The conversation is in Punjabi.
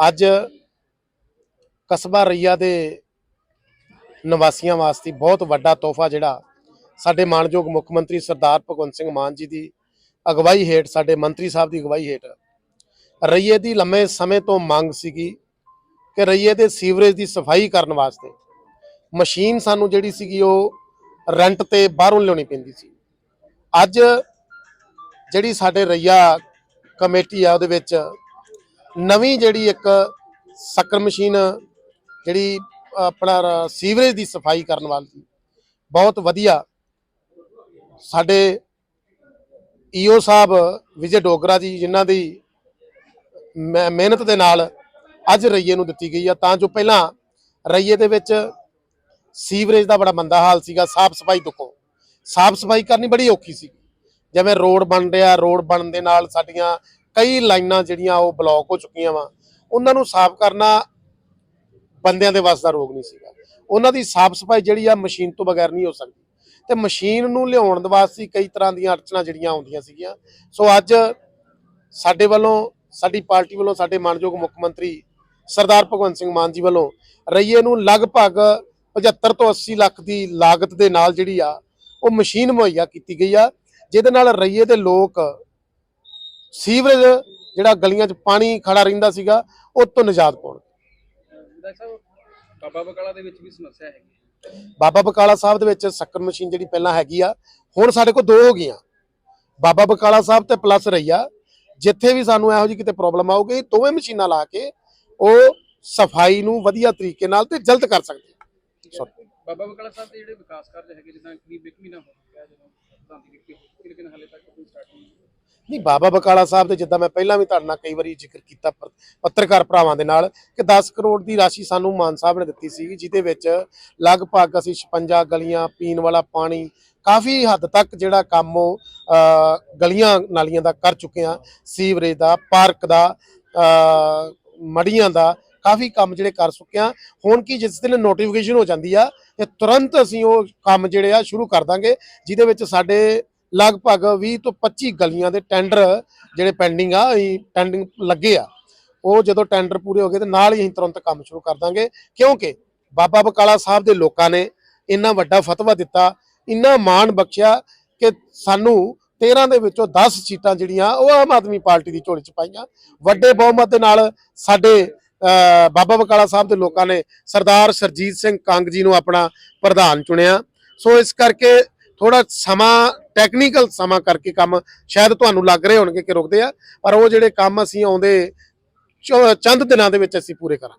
ਅੱਜ ਕਸਬਾ ਰਈਆ ਦੇ ਨਿਵਾਸੀਆਂ ਵਾਸਤੇ ਬਹੁਤ ਵੱਡਾ ਤੋਹਫਾ ਜਿਹੜਾ ਸਾਡੇ ਮਾਨਯੋਗ ਮੁੱਖ ਮੰਤਰੀ ਸਰਦਾਰ ਭਗਵੰਤ ਸਿੰਘ ਮਾਨ ਜੀ ਦੀ ਅਗਵਾਈ ਹੇਠ, ਸਾਡੇ ਮੰਤਰੀ ਸਾਹਿਬ ਦੀ ਅਗਵਾਈ ਹੇਠ ਰਈਏ ਦੀ ਲੰਮੇ ਸਮੇਂ ਤੋਂ ਮੰਗ ਸੀਗੀ ਕਿ ਰਈਏ ਦੇ ਸੀਵਰੇਜ ਦੀ ਸਫ਼ਾਈ ਕਰਨ ਵਾਸਤੇ ਮਸ਼ੀਨ ਸਾਨੂੰ ਜਿਹੜੀ ਸੀਗੀ ਉਹ ਰੈਂਟ ਤੇ ਬਾਹਰੋਂ ਲਿਆਉਣੀ ਪੈਂਦੀ ਸੀ। ਅੱਜ ਜਿਹੜੀ ਸਾਡੇ ਰਈਆ ਕਮੇਟੀ ਆ, ਉਹਦੇ ਵਿੱਚ ਨਵੀਂ ਜਿਹੜੀ ਇੱਕ ਸਕਰ ਮਸ਼ੀਨ, ਜਿਹੜੀ ਆਪਣਾ ਸੀਵਰੇਜ ਦੀ ਸਫ਼ਾਈ ਕਰਨ ਵਾਲੀ, ਬਹੁਤ ਵਧੀਆ। ਸਾਡੇ ਈਓ ਸਾਹਿਬ ਵਿਜੇ ਡੋਗਰਾ ਜੀ, ਜਿਨ੍ਹਾਂ ਦੀ ਮਿਹ- ਮਿਹਨਤ ਦੇ ਨਾਲ ਅੱਜ ਰਈਏ ਨੂੰ ਦਿੱਤੀ ਗਈ ਆ। ਤਾਂ ਜੋ ਪਹਿਲਾਂ ਰਈਏ ਦੇ ਵਿੱਚ ਸੀਵਰੇਜ ਦਾ ਬੜਾ ਮੰਦਾ ਹਾਲ ਸੀਗਾ, ਸਾਫ਼ ਸਫ਼ਾਈ ਦੁੱਖੋ। ਸਾਫ਼ ਸਫ਼ਾਈ ਕਰਨੀ ਬੜੀ ਔਖੀ ਸੀ। ਜਿਵੇਂ ਰੋਡ ਬਣ ਰਿਹਾ, ਰੋਡ ਬਣਨ ਦੇ ਨਾਲ ਸਾਡੀਆਂ ਕਈ ਲਾਈਨਾਂ ਜਿਹੜੀਆਂ ਉਹ ਬਲੌਕ ਹੋ ਚੁੱਕੀਆਂ ਵਾ। ਉਹਨਾਂ ਨੂੰ ਸਾਫ਼ ਕਰਨਾ ਬੰਦਿਆਂ ਦੇ ਵੱਸ ਦਾ ਰੋਗ ਨਹੀਂ ਸੀਗਾ। ਉਹਨਾਂ ਦੀ ਸਾਫ਼ ਸਫ਼ਾਈ ਜਿਹੜੀ ਆ ਮਸ਼ੀਨ ਤੋਂ ਬਗੈਰ ਨਹੀਂ ਹੋ ਸਕਦੀ। ਤੇ ਮਸ਼ੀਨ ਨੂੰ ਲਿਆਉਣ ਦੇ ਵਾਸਤੇ ਕਈ ਤਰ੍ਹਾਂ ਦੀਆਂ ਅੜਚਣਾ ਜਿਹੜੀਆਂ ਆਉਂਦੀਆਂ ਸੀਗੀਆਂ। ਸੋ ਅੱਜ ਸਾਡੇ ਵੱਲੋਂ, ਸਾਡੀ ਪਾਰਟੀ ਵੱਲੋਂ, ਸਾਡੇ ਮਾਨਯੋਗ ਮੁੱਖ ਮੰਤਰੀ ਸਰਦਾਰ ਭਗਵੰਤ ਸਿੰਘ ਮਾਨ ਜੀ ਵੱਲੋਂ ਰਈਏ ਨੂੰ ਲਗਭਗ 75 ਤੋਂ 80 ਲੱਖ ਦੀ ਲਾਗਤ ਦੇ ਨਾਲ ਜਿਹੜੀ ਆ, ਉਹ ਮਸ਼ੀਨ ਮੁਹੱਈਆ ਕੀਤੀ ਗਈ ਆ। ਜਿਹਦੇ ਨਾਲ ਰਈਏ ਦੇ ਲੋਕ ਸੀਵਰੇਜ ਜਿਹੜਾ ਗਲੀਆਂ 'ਚ ਪਾਣੀ ਖੜਾ ਰਹਿੰਦਾ ਸੀਗਾ ਉਹ ਤੋਂ ਨਿਜਾਤ ਪਾਉਣ ਵਿਧਾਇਕ ਸਾਹਿਬ ਬਾਬਾ ਬਕਾਲਾ ਦੇ ਵਿੱਚ ਵੀ ਸਮੱਸਿਆ ਹੈਗੀ। ਬਾਬਾ ਬਕਾਲਾ ਸਾਹਿਬ ਦੇ ਵਿੱਚ ਸ਼ੱਕਰ ਮਸ਼ੀਨ ਜਿਹੜੀ ਪਹਿਲਾਂ ਹੈਗੀ ਆ ਹੁਣ ਸਾਡੇ ਕੋਲ ਦੋ ਹੋ ਗਈਆਂ ਬਾਬਾ ਬਕਾਲਾ ਸਾਹਿਬ ਤੇ ਪਲੱਸ ਰਈਆ ਜਿੱਥੇ ਵੀ ਸਾਨੂੰ ਇਹੋ ਜਿਹੀ ਕਿਤੇ ਪ੍ਰੋਬਲਮ ਆਊਗੀ ਦੋਵੇਂ ਮਸ਼ੀਨਾਂ ਲਾ ਕੇ ਉਹ ਸਫ਼ਾਈ ਨੂੰ ਵਧੀਆ ਤਰੀਕੇ ਨਾਲ ਤੇ ਜਲਦ ਕਰ ਸਕਦੇ ਹੈ। ਬਾਬਾ ਬਕਾਲਾ ਸਾਹਿਬ ਦੇ ਜਿਹੜੇ ਵਿਕਾਸ ਕਾਰਜ ਹੈਗੇ ਜਿੱਦਾਂ ਕਰੀਬ ਇੱਕ ਮਹੀਨਾ ਹੋ ਗਿਆ ਜਦੋਂ ਪ੍ਰਧਾਨ ਦੀ ਨਿਯੁਕਤੀ ਹੋਈ ਲੇਕਿਨ ਹਾਲੇ ਤੱਕ ਕੋਈ ਸਟਾਰਟ ਨਹੀਂ ਹੋਈ। ਨਹੀਂ, ਬਾਬਾ ਬਕਾਲਾ ਸਾਹਿਬ ਦੇ ਜਿੱਦਾਂ ਮੈਂ ਪਹਿਲਾਂ ਵੀ ਤੁਹਾਡੇ ਨਾਲ ਕਈ ਵਾਰੀ ਜ਼ਿਕਰ ਕੀਤਾ ਪੱਤਰਕਾਰ ਭਰਾਵਾਂ ਦੇ ਨਾਲ ਕਿ 10 ਕਰੋੜ ਦੀ ਰਾਸ਼ੀ ਸਾਨੂੰ ਮਾਨ ਸਾਹਿਬ ਨੇ ਦਿੱਤੀ ਸੀ ਜਿਹਦੇ ਵਿੱਚ ਲਗਭਗ ਅਸੀਂ 56 ਗਲੀਆਂ ਪੀਣ ਵਾਲਾ ਪਾਣੀ ਕਾਫੀ ਹੱਦ ਤੱਕ ਜਿਹੜਾ ਕੰਮ ਉਹ ਗਲੀਆਂ ਨਾਲੀਆਂ ਦਾ ਕਰ ਚੁੱਕੇ ਆ ਸੀਵਰੇਜ ਦਾ, ਪਾਰਕ ਦਾ ਮੜੀਆਂ ਦਾ, ਕਾਫੀ ਕੰਮ ਜਿਹੜੇ ਕਰ ਚੁੱਕੇ ਆ ਹੁਣ ਕੀ ਜਿਸ ਦਿਨ ਨੋਟੀਫਿਕੇਸ਼ਨ ਹੋ ਜਾਂਦੀ ਆ, ਤੇ ਤੁਰੰਤ ਅਸੀਂ ਉਹ ਕੰਮ ਜਿਹੜੇ ਆ ਸ਼ੁਰੂ ਕਰ ਦਾਂਗੇ, ਜਿਹਦੇ ਵਿੱਚ ਸਾਡੇ ਲਗਭਗ 20 ਤੋਂ 25 ਗਲੀਆਂ ਦੇ ਟੈਂਡਰ ਜਿਹੜੇ ਪੈਂਡਿੰਗ ਆ, ਅਸੀਂ ਟੈਂਡਿੰਗ ਲੱਗੇ ਆ। ਉਹ ਜਦੋਂ ਟੈਂਡਰ ਪੂਰੇ ਹੋ ਗਏ ਤੇ ਨਾਲ ਹੀ ਅਸੀਂ ਤੁਰੰਤ ਕੰਮ ਸ਼ੁਰੂ ਕਰ ਦਾਂਗੇ। ਕਿਉਂਕਿ ਬਾਬਾ ਬਕਾਲਾ ਸਾਹਿਬ ਦੇ ਲੋਕਾਂ ਨੇ ਇੰਨਾ ਵੱਡਾ ਫਤਵਾ ਦਿੱਤਾ, ਇੰਨਾ ਮਾਣ ਬਖਸ਼ਿਆ ਕਿ ਸਾਨੂੰ 13 ਦੇ ਵਿੱਚੋਂ 10 ਸੀਟਾਂ ਜਿਹੜੀਆਂ, ਉਹ ਆਮ ਆਦਮੀ ਪਾਰਟੀ ਦੀ ਝੋਲੀ ਚ ਪਾਈਆਂ। ਵੱਡੇ ਬਹੁਮਤ ਦੇ ਨਾਲ ਸਾਡੇ ਬਾਬਾ ਬਕਾਲਾ ਸਾਹਿਬ ਦੇ ਲੋਕਾਂ ਨੇ ਸਰਦਾਰ ਸਰਜੀਤ ਸਿੰਘ ਕੰਗ ਜੀ ਨੂੰ ਆਪਣਾ ਪ੍ਰਧਾਨ ਚੁਣਿਆ। ਸੋ ਇਸ ਕਰਕੇ ਥੋੜਾ ਸਮਾਂ ਟੈਕਨੀਕਲ ਸਮਾਂ ਕਰਕੇ ਕੰਮ ਸ਼ਾਇਦ ਤੁਹਾਨੂੰ ਲੱਗ ਰਹੇ ਹੋਣਗੇ ਕਿ ਰੁਕਦੇ ਆ, ਪਰ ਉਹ ਜਿਹੜੇ ਕੰਮ ਅਸੀਂ ਆਉਂਦੇ, ਚੋ- ਚੰਦ ਦਿਨਾਂ ਦੇ ਵਿੱਚ ਅਸੀਂ ਪੂਰੇ ਕਰਾਂਗੇ।